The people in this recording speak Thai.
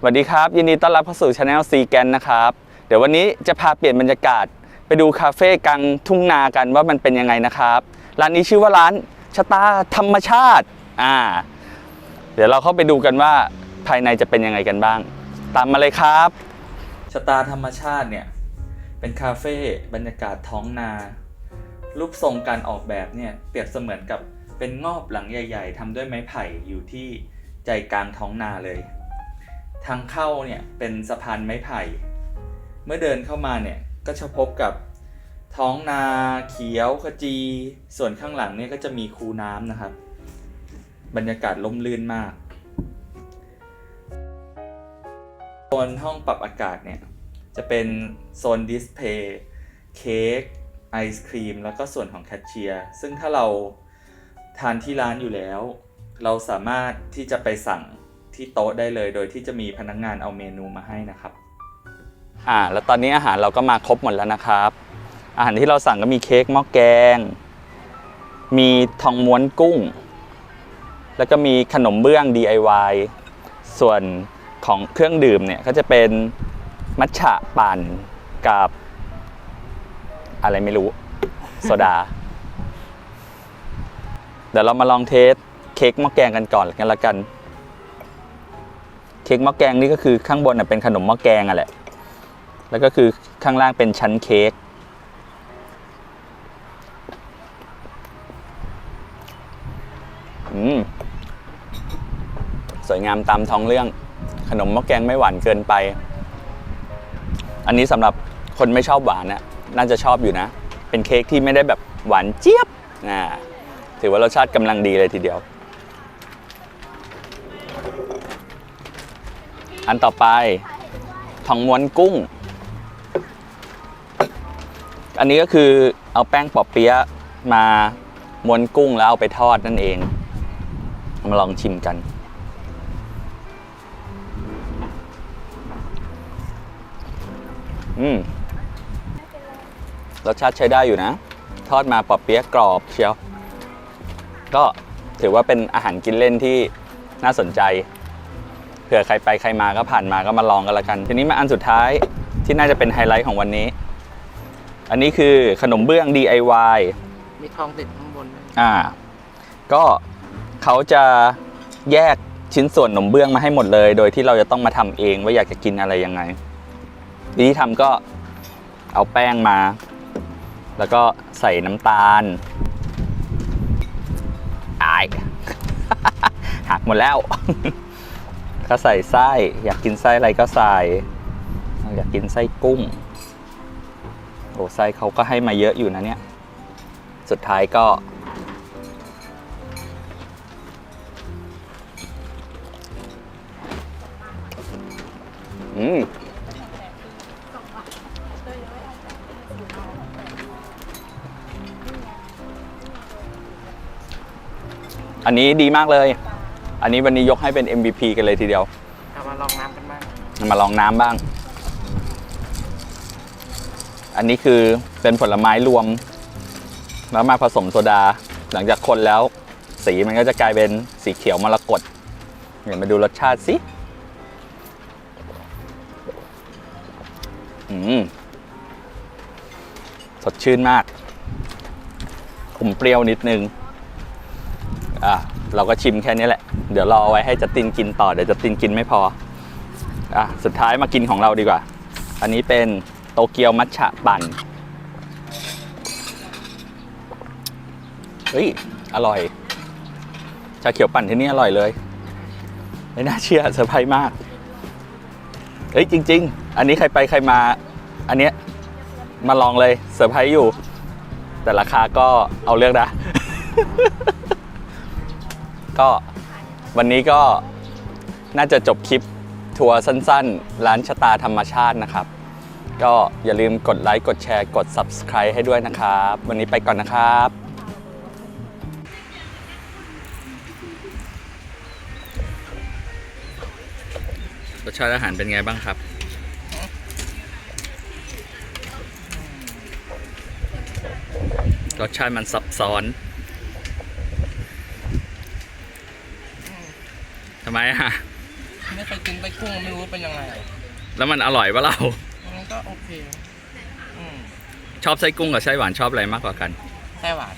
สวัสดีครับ ยินดีต้อนรับเข้าสู่ช anel ซีแกนนะครับ เดี๋ยววันนี้จะพาเปลี่ยนบรรยากาศ ไปดูคาเฟ่กลางทุ่งนากันว่ามันเป็นยังไงนะครับ ร้านนี้ชื่อว่าร้านชะตาธรรมชาติอ่า เดี๋ยวเราเข้าไปดูกันว่าภายในจะเป็นยังไงกันบ้าง ตามมาเลยครับชะตาธรรมชาติเนี่ยเป็นคาเฟ่บรรยากาศท้องนา รูปทรงการออกแบบเนี่ยเปรียบเสมือนกับเป็นงอบหลังใหญ่ ๆทำด้วยไม้ไผ่อยู่ที่ใจกลางท้องนาเลย ทางเข้าเนี่ยเป็นสะพานไม้ไผ่ เมื่อเดินเข้ามาเนี่ยก็จะพบกับท้องนาเขียวขจี ส่วนข้างหลังเนี่ยก็จะมีคูน้ำนะครับ บรรยากาศล่มลื่นมากโซนห้องปรับอากาศเนี่ยจะเป็นโซนดิสเพย์เค้กไอศครีมแล้วก็ส่วนของแคชเชียร์ซึ่งถ้าเราทานที่ร้านอยู่แล้ว เราสามารถที่จะไปสั่ง ที่โต๊ะได้เลย โดยที่จะมีพนักงงานเอาเมนูมาให้นะครับ อ่า แล้วตอนนี้อาหารเราก็มาครบหมดแล้วนะครับ อาหารที่เราสั่งก็มีเค้กหม้อแกง มีทองม้วนกุ้ง แล้วก็มีขนมเบื้อง DIY ส่วนของเครื่องดื่มเนี่ยก็จะเป็นมัทฉะปั่นกับ อะไรไม่รู้ โซดา เดี๋ยวเรามาลองเทสเค้กหม้อแกงกันก่อนกันละกัน เค้กหม้อแกงนี่ก็คือข้างบนเป็นขนมหม้อแกงอะแหละ แล้วก็คือข้างล่างเป็นชั้นเค้กอืมสวยงามตามท้องเรื่อง ขนมหม้อแกงไม่หวานเกินไป อันนี้สำหรับคนไม่ชอบหวานนะน่าจะชอบอยู่นะ เป็นเค้กที่ไม่ได้แบบหวานเจี๊ยบอ่าถือว่ารสชาติกำลังดีเลยทีเดียว อันต่อไปทองม้วนกุ้ง อันนี้ก็คือเอาแป้งปอบเปี๊ยะมาม้วนกุ้งแล้วเอาไปทอดนั่นเอง มาลองชิมกัน อืมรสชาติใช้ได้อยู่นะ ทอดมาปอบเปี๊ยะกรอบเชียว ก็ถือว่าเป็นอาหารกินเล่นที่น่าสนใจ เผื่อใครไปใครมาก็ผ่านมาก็มาลองกันละกัน ทีนี้มาอันสุดท้ายที่น่าจะเป็นไฮไลท์ของวันนี้ อันนี้คือขนมเบื้อง DIY มีทองติดข้างบนด้วยอ่า ก็เขาจะแยกชิ้นส่วนขนมเบื้องมาให้หมดเลย โดยที่เราจะต้องมาทำเองว่าอยากจะกินอะไรยังไงวิธีทำก็เอาแป้งมา แล้วก็ใส่น้ำตาลอาย หักหมดแล้ว ก็ใส่ไส้อยากกินไส้อะไรก็ใส่ อยากกินไส้กุ้งโอ้ไส้เขาก็ให้มาเยอะอยู่นะเนี่ยสุดท้ายก็ อืมอันนี้ดีมากเลย อันนี้วันนี้ยกให้เป็น MVP กันเลยทีเดียวเอามาลองน้ำกันบ้างมาลองน้ำบ้าง อันนี้คือเป็นผลไม้รวม แล้วมาผสมโซดา หลังจากคนแล้วสีมันก็จะกลายเป็นสีเขียวมรกตเดี๋ยวมาดูรสชาติสิอืมสดชื่นมากขมเปรี้ยวนิดนึง อะ เราก็ชิมแค่นี้แหละ เดี๋ยวรอไว้ให้จัตินกินต่อ เดี๋ยวจัตินกินไม่พออะสุดท้ายมากินของเราดีกว่า อันนี้เป็นโตเกียวมัทฉะปั่นเฮ้ย อร่อย ชาเขียวปั่นที่นี่อร่อยเลย ไม่น่าเชื่อเซอร์ไพรส์มาก เฮ้ย จริง ๆ อันนี้ใครไปใครมา อันเนี้ยมาลองเลยเซอร์ไพรส์อยู่ แต่ราคาก็เอาเลือกนะ ก็วันนี้ก็น่าจะจบคลิปทัวร์สั้นๆ ร้านชะตาธรรมชาตินะครับ ก็อย่าลืมกดไลค์ กดแชร์ กด Subscribe ให้ด้วยนะครับ วันนี้ไปก่อนนะครับรสชาติอาหารเป็นไงบ้างครับ รสชาติมันซับซ้อน ทำไมอะ ไม่เคยกินไส้กุ้งไม่รู้ว่าเป็นยังไงแล้วมันอร่อยปะเรา มันก็โอเคอืมชอบไส้กุ้งกับไส้หวานชอบอะไรมากกว่ากัน ไส้หวาน